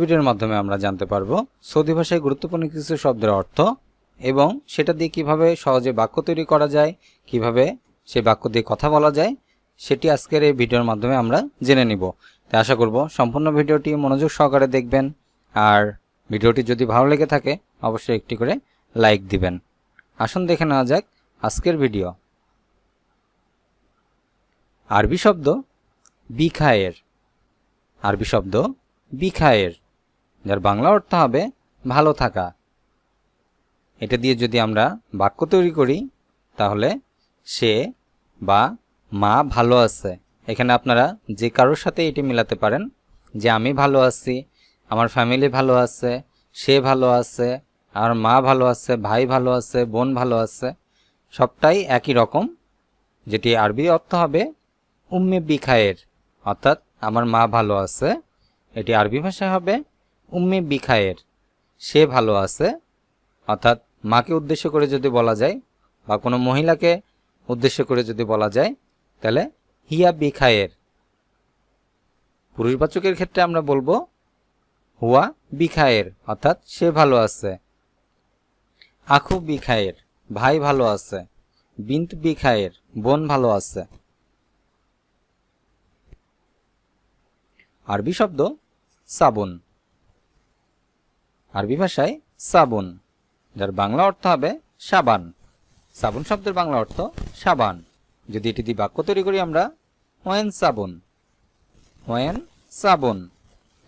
ভিডিওর মাধ্যমে আমরা জানতে পারব সৌদি ভাষায় গুরুত্বপূর্ণ কিছু শব্দের অর্থ এবং সেটা দিয়ে কীভাবে সহজে বাক্য তৈরি করা যায়, কীভাবে সেই বাক্য দিয়ে কথা বলা যায়, সেটি আজকের এই ভিডিওর মাধ্যমে আমরা জেনে নিব। তাই আশা করব সম্পূর্ণ ভিডিওটি মনোযোগ সহকারে দেখবেন। আর ভিডিওটি যদি ভালো লেগে থাকে, অবশ্যই একটি করে লাইক দিবেন। আসুন দেখে নেওয়া যাক আজকের ভিডিও। আরবি শব্দ বিখায়ের। আরবি শব্দ বিখায়ের, যার বাংলা অর্থ হবে ভালো থাকা। এটা দিয়ে যদি আমরা বাক্য তৈরি করি, তাহলে সে বা মা ভালো আছে। এখানে আপনারা যে কারোর সাথে এটি মিলাতে পারেন, যে আমি ভালো আছি, আমার ফ্যামিলি ভালো আছে, সে ভালো আছে, আর মা ভালো আছে, ভাই ভালো আছে, বোন ভালো আছে, সবটাই একই রকম, যেটি আরবি অর্থ হবে উম্মে বিখায়ের, অর্থাৎ আমার মা ভালো আছে এটি আরবি ভাষায় হবে, উম্মে বিখায়ের, সে ভালো আছে। অর্থাৎ মাকে উদ্দেশ্য করে যদি বলা যায়, বা কোনো মহিলাকে উদ্দেশ্য করে যদি বলা যায়, তাহলে হিয়া বিখায়ের। পুরুষবাচকের ক্ষেত্রে আমরা বলব, হুয়া বিখায়ের, অর্থাৎ সে ভালো আছে। আখু বিখায়ের, ভাই ভালো আছে। বিন্ত বিখায়ের, বোন ভালো আছে। আরবি শব্দ সাবুন। আরবি ভাষায় সাবুন, যার বাংলা অর্থ হবে সাবান। সাবুন শব্দের বাংলা অর্থ সাবান। যদি এটি দিয়ে বাক্য তৈরি করি আমরা, ওয়েন সাবুন। ওয়েন সাবুন,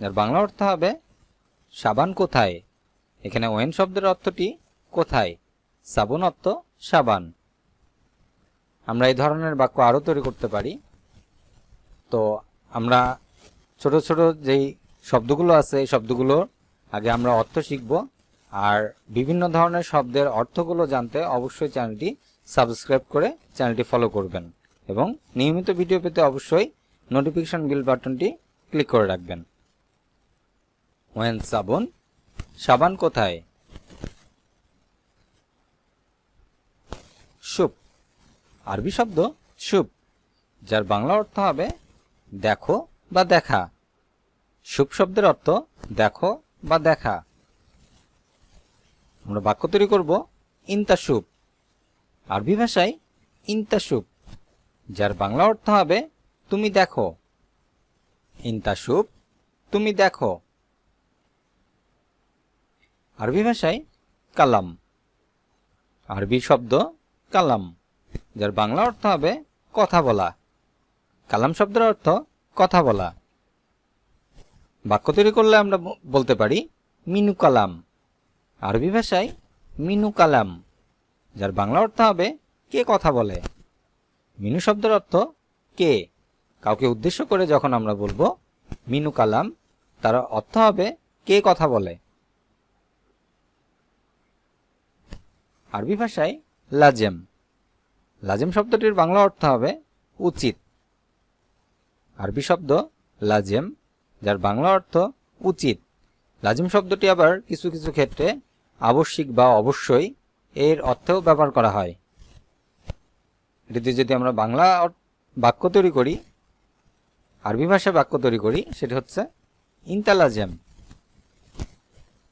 যার বাংলা অর্থ হবে সাবান কোথায়? এখানে ওয়েন শব্দের অর্থটি কোথায়? সাবুন অর্থ সাবান। আমরা এই ধরনের বাক্য আরও তৈরি করতে পারি। তো আমরা ছোট ছোট যেই শব্দগুলো আছে, এই শব্দগুলো আগে আমরা অর্থ শিখব। আর বিভিন্ন ধরনের শব্দের অর্থগুলো জানতে অবশ্যই চ্যানেলটি সাবস্ক্রাইব করে চ্যানেলটি ফলো করবেন এবং নিয়মিত ভিডিও পেতে অবশ্যই নোটিফিকেশন বিল বাটনটি ক্লিক করে রাখবেন। ওয়েন সাবন, সাবান কোথায়? সুপ আরবি শব্দ সুপ যার বাংলা অর্থ হবে দেখো বা দেখা। সুপ শব্দের অর্থ দেখো বা দেখা। আমরা বাক্য তৈরি করব ইন্তাসুপ আরবি ভাষায় ইন্তাসুপ যার বাংলা অর্থ হবে তুমি দেখো। ইন্তাসুপ তুমি দেখো। আরবি ভাষায় কালাম, আরবি শব্দ কালাম, যার বাংলা অর্থ হবে কথা বলা। কালাম শব্দের অর্থ কথা বলা। বাক্য তৈরি করলে আমরা বলতে পারি, মিনু কালাম। আরবি ভাষায়, মিনু কালাম। যার বাংলা অর্থ হবে, কে কথা বলে? মিনু শব্দের অর্থ, কে? কাউকে উদ্দেশ্য করে যখন আমরা বলব, মিনু কালাম, তার অর্থ হবে, কে কথা বলে? আরবি ভাষায়, লাজেম। লাজেম শব্দটির বাংলা অর্থ হবে, উচিত। আরবি শব্দ, লাজেম। যার বাংলা অর্থ উচিত। লাজিম শব্দটি আবার কিছু কিছু ক্ষেত্রে আবশ্যিক বা অবশ্যই এর অর্থেও ব্যবহার করা হয়। এটিতে যদি আমরা বাংলা বাক্য তৈরি করি, আরবি ভাষায় বাক্য তৈরি করি, সেটি হচ্ছে ইন্তালাজেম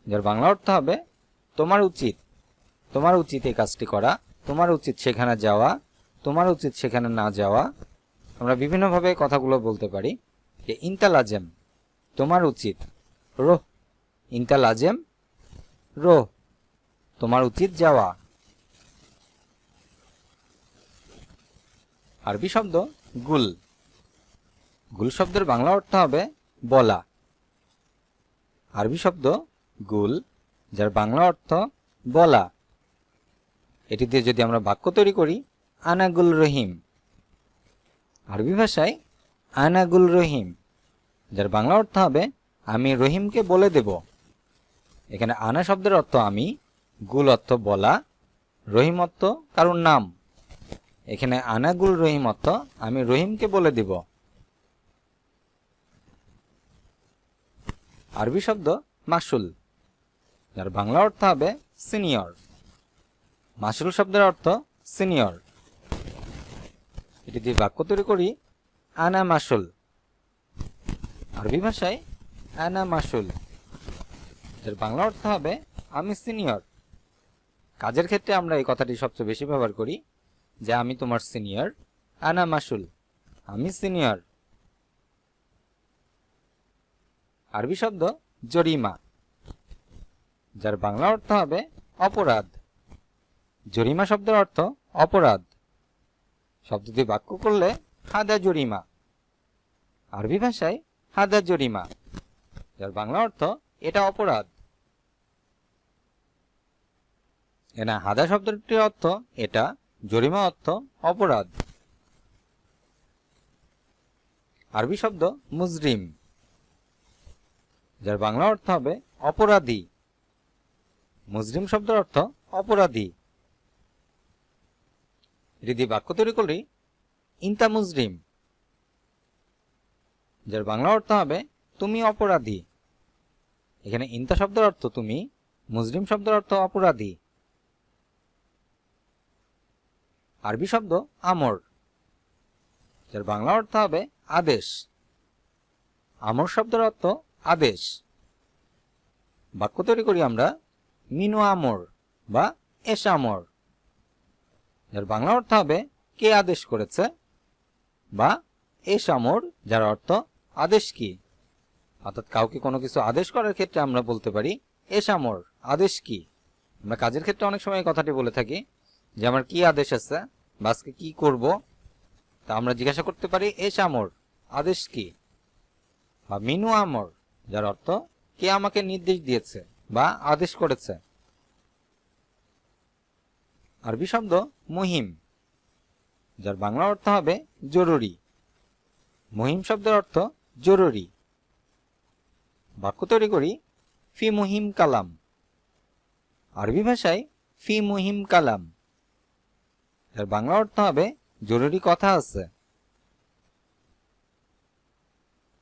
যার বাংলা অর্থ হবে, তোমার উচিত তোমার উচিত এই কাজটি করা, তোমার উচিত সেখানে যাওয়া, তোমার উচিত সেখানে না যাওয়া। আমরা বিভিন্নভাবে কথাগুলো বলতে পারি যে ইন্তালাজেম তোমার উচিত। রোহ ইন্তালাজেম রোহ, তোমার উচিত যাওয়া। আরবি শব্দ গুল। গুল শব্দের বাংলা অর্থ হবে বলা। আরবি শব্দ গুল, যার বাংলা অর্থ বলা। এটি দিয়ে যদি আমরা বাক্য তৈরি করি, আনাগুল রহিম। আরবি ভাষায় আনাগুল রহিম। যার বাংলা অর্থ হবে, আমি রহিমকে বলে দেব। এখানে আনা শব্দের অর্থ আমি, গুল অর্থ বলা, রহিম অর্থ কারোর নাম। এখানে আনাগুল রহিম অর্থ, আমি রহিমকে বলে দিব। আরবি শব্দ মাসুল, যার বাংলা অর্থ হবে সিনিয়র। মাসুল শব্দের অর্থ সিনিয়র। এটি দিয়ে বাক্য তৈরি করি, আনা মাসুল। আরবি ভাষায় আনা মাসুল এর বাংলা অর্থ হবে, আমি সিনিয়র। কাজের ক্ষেত্রে আমরা এই কথাটি সবচেয়ে বেশি ব্যবহার করি, যে আমি তোমার সিনিয়র, আনা মাসুল আমি সিনিয়র। আরবি শব্দ, জরিমা, যার বাংলা অর্থ হবে, অপরাধ। জরিমা শব্দের অর্থ, অপরাধ। শব্দটি বাক্য করলে, হাদা জরিমা। আরবি ভাষায় হাদা জরিমা। যার বাংলা অর্থ, এটা অপরাধ। এনা হাদা শব্দটির অর্থ, এটা জরিমা অর্থ, অপরাধ। আরবি শব্দ, মুজরিম। যার বাংলা অর্থ হবে, অপরাধী। মুসলিম শব্দের অর্থ, অপরাধী। দিয়ে বাক্য তৈরি করি ইন্তা মুসলিম যার বাংলা অর্থ হবে, তুমি অপরাধী। এখানে ইন্তা শব্দের অর্থ তুমি মুসলিম শব্দের অর্থ অপরাধী। আরবি শব্দ আমর যার বাংলা অর্থ হবে আদেশ আমর শব্দের অর্থ আদেশ বাক্য তৈরি করি আমরা, মিনু আমর বা এস আমর যার বাংলা অর্থ হবে কে আদেশ করেছে বা এস আমর যার অর্থ আদেশ কি? অর্থাৎ কাউকে কোনো কিছু আদেশ করার ক্ষেত্রে আমরা বলতে পারি এস আমর আদেশ কি? আমরা কাজের ক্ষেত্রে অনেক সময় কথাটি বলে থাকি যে, আমার কি আদেশ আছে বা আজকে কি করব? তা আমরা জিজ্ঞাসা করতে পারি এস আমর আদেশ কি? বা, মিনু আমর যার অর্থ, কে আমাকে নির্দেশ দিয়েছে বা আদেশ করেছে? আরবি শব্দ, মুহিম যার বাংলা অর্থ হবে, জরুরি মহিম শব্দের অর্থ জরুরি। বাক্য তৈরি করি, ফি মুহিম কালাম। আরবি ভাষায় ফি মুহিম কালাম। এর বাংলা অর্থ হবে, জরুরি কথা আছে।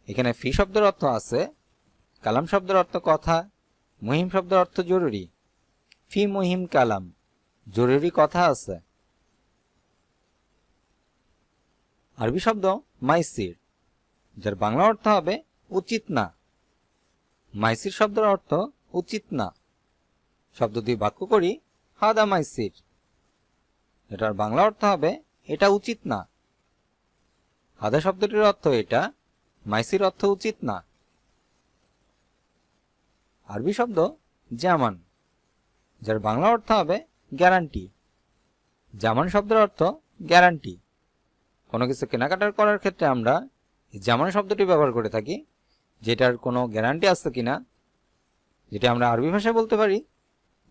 এখানে ফি শব্দের অর্থ আছে, কালাম শব্দের অর্থ কথা, মুহিম শব্দের অর্থ জরুরি। ফি মুহিম কালাম, জরুরি কথা আছে। আরবি শব্দ মাইসির। যার বাংলা অর্থ হবে উচিত না। মাইসির শব্দের অর্থ উচিত না। শব্দ দিয়ে বাক্য করি, হাদা মাইসির। এটার বাংলা অর্থ হবে, এটা উচিত না। হাদা শব্দটির অর্থ এটা, মাইসির অর্থ উচিত না। আরবি শব্দ জামান, যার বাংলা অর্থ হবে গ্যারান্টি। জামান শব্দের অর্থ গ্যারান্টি। কোনো কিছু কেনাকাটার করার ক্ষেত্রে আমরা জামান শব্দটি ব্যবহার করে থাকি, যেটার কোনো গ্যারান্টি আছে কিনা, যেটা আমরা আরবি ভাষায় বলতে পারি,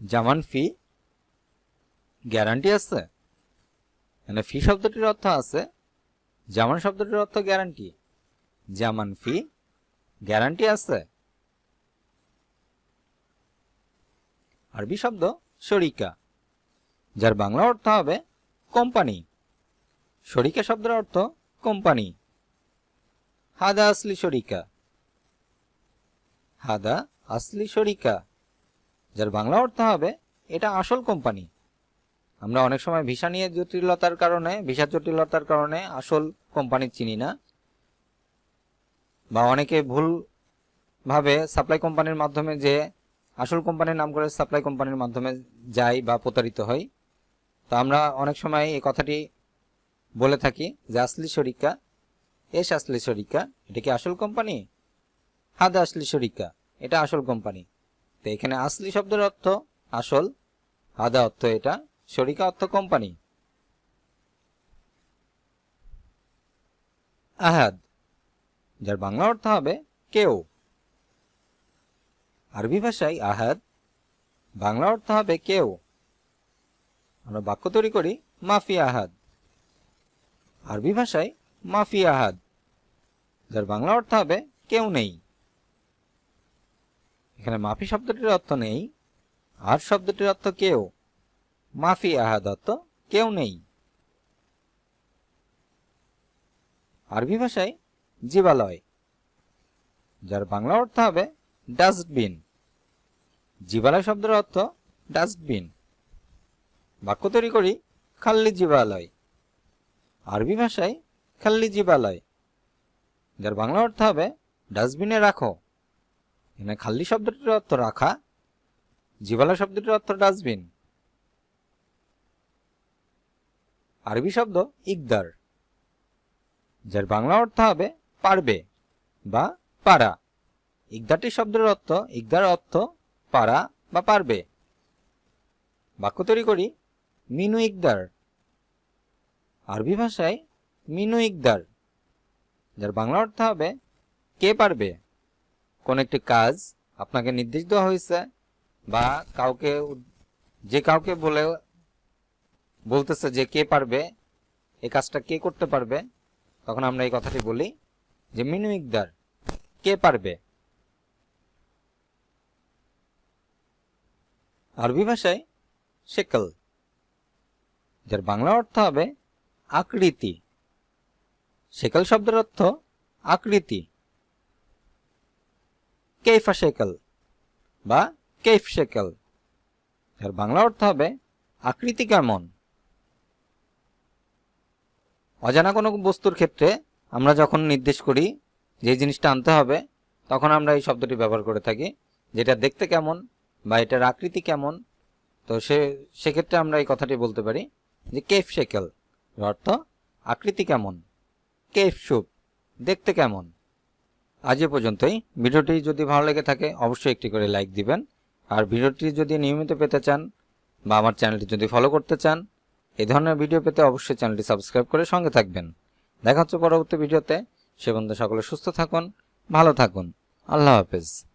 জামান ফি গ্যারান্টি আছে। মানে ফি শব্দটির অর্থ আছে, জামান শব্দটির অর্থ গ্যারান্টি জামান ফি গ্যারান্টি আছে। আরবি শব্দ শরিকা, যার বাংলা অর্থ হবে কোম্পানি শরিকা শব্দের অর্থ কোম্পানি হাদা আসলি শরিকা। হাদা আসলি শরিকা। যার বাংলা অর্থ হবে, এটা আসল কোম্পানি। আমরা অনেক সময় ভিসা নিয়ে জটিলতার কারণে, ভিসা জটিলতার কারণে আসল কোম্পানি চিনি না। বা অনেকে ভুল ভাবে সাপ্লাই কোম্পানির মাধ্যমে যে আসল কোম্পানির নাম করে সাপ্লাই কোম্পানির মাধ্যমে যাই বা প্রতারিত হই। তো আমরা অনেক সময় এই কথাটি বলে থাকি যে আসলি শরিকা এস আসলি শরিকা? এটা কি আসল কোম্পানি? হাদা আসলি শরিকা। এটা আসল কোম্পানি। তো এখানে আসলি শব্দের অর্থ আসল, হাদা অর্থ এটা, শরিকা অর্থ কোম্পানি। আহাদ, যার বাংলা অর্থ হবে কেউ। আরবি ভাষায় আহাদ, বাংলা অর্থ হবে কেউ। আমরা বাক্য তৈরি করি মাফি আহাদ। আরবি ভাষায় মাফি আহাদ। যার বাংলা অর্থ হবে কেউ নেই। এখানে মাফি শব্দটির অর্থ নেই, আর শব্দটির অর্থ কেউ। মাফি আহাদ অর্থ কেউ নেই। আরবি ভাষায় জীবালয়, যার বাংলা অর্থ হবে ডাস্টবিন। জীবালয় শব্দের অর্থ ডাস্টবিন। বাক্য তৈরি করি খাল্লি জীবালয়। আরবি ভাষায় খাল্লি জীবালয়। যার বাংলা অর্থ হবে, ডাস্টবিনে রাখো। এখানে খাল্লি শব্দটির অর্থ রাখা, জিবালা শব্দটির অর্থ ডাস্টবিন। আরবি শব্দ ইকদার, যার বাংলা অর্থ হবে পারবে বা পারা। ইকদারটি শব্দের অর্থ, ইকদার অর্থ পারা বা পারবে। বাক্য তৈরি করি, মিনু ইকদার। আরবি ভাষায় মিনু ইকদার। যার বাংলা অর্থ হবে, কে পারবে? কোন একটি কাজ আপনাকে নির্দেশ দেওয়া হয়েছে বা কাউকে যে কাউকে বলে, বলতেছে যে কে পারবে, এই কাজটা কে করতে পারবে, তখন আমরা এই কথাটি বলি যে মিনু ইকদার, কে পারবে? আরবি ভাষায় শেকল, যার বাংলা অর্থ হবে আকৃতি। শেকল শব্দের অর্থ আকৃতি। কেইফা শেকল বা কেইফ শেকল যার বাংলা অর্থ হবে আকৃতি কেমন। অজানা কোনো বস্তুর ক্ষেত্রে আমরা যখন নির্দেশ করি যে জিনিসটা আনতে হবে, তখন আমরা এই শব্দটি ব্যবহার করে থাকি, যেটা দেখতে কেমন বা এটার আকৃতি কেমন। তো সে, সেক্ষেত্রে আমরা এই কথাটি বলতে পারি যে কেফ এর অর্থ আকৃতি কেমন। কেফ স্যুপ দেখতে কেমন? আজ এ পর্যন্তই। ভিডিওটি যদি ভালো লেগে থাকে, অবশ্যই একটি করে লাইক দিবেন। আর ভিডিওটি যদি নিয়মিত পেতে চান বা আমার চ্যানেলটি যদি ফলো করতে চান, এ ধরনের ভিডিও পেতে অবশ্যই চ্যানেলটি সাবস্ক্রাইব করে সঙ্গে থাকবেন। দেখা হচ্ছে পরবর্তী ভিডিওতে। সে বন্ধু সকলে সুস্থ থাকুন, ভালো থাকুন। আল্লাহ হাফেজ।